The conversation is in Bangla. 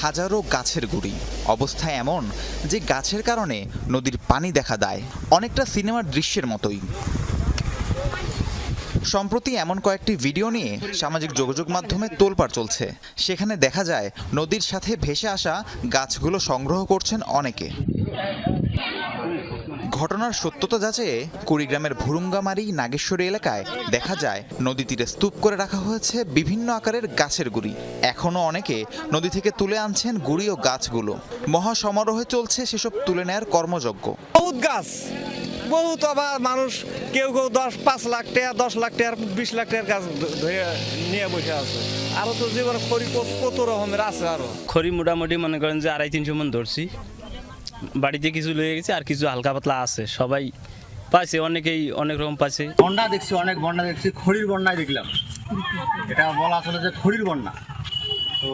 হাজারো গাছের গুড়ি। অবস্থা এমন যে গাছের কারণে নদীর পানি দেখা দেয়। অনেকটা সিনেমার দৃশ্যের মতোই। সম্প্রতি এমন কয়েকটি ভিডিও নিয়ে সামাজিক যোগাযোগ মাধ্যমে তোলপাড় চলছে। সেখানে দেখা যায়, নদীর সাথে ভেসে আসা গাছগুলো সংগ্রহ করছেন অনেকে। ঘটনার সত্যতা যাচাইয়ে কুড়িগ্রামের ভুরুঙ্গামারি নাগেশ্বরী এলাকায় দেখা যায় নদী তীরে স্তূপ করে রাখা হয়েছে বিভিন্ন আকারের গাছের গুড়ি। এখনও অনেকে নদী থেকে তুলে আনছেন গুড়ি ও গাছগুলো। মহা সমারোহে চলছে সেসব তুলে নেয়ার কর্মযজ্ঞ। বহুত গাছ। বহুত আবার মানুষ কেউ কেউ দশ পাঁচ লাখ টাকা দশ লাখ টাকার বিশ লাখ টাকার গাছ ধরে নিয়ে বসে আছে। আরও তো জীবন খড়ি কত কত রকমের আছে আরও। খড়ি মোটামুটি মনে করেন যে আড়াই তিনশো মন ধরছি। বাড়িতে কিছু লয়ে গেছে আর কিছু হালকা পাতলা আছে, সবাই পাইছে, অনেকেই অনেক রকম পাইছে। বন্যা দেখছি, অনেক বন্যা দেখছি, খড়ির বন্যায় দেখলাম। এটা বলা আসলে যে খড়ির বন্যা। তো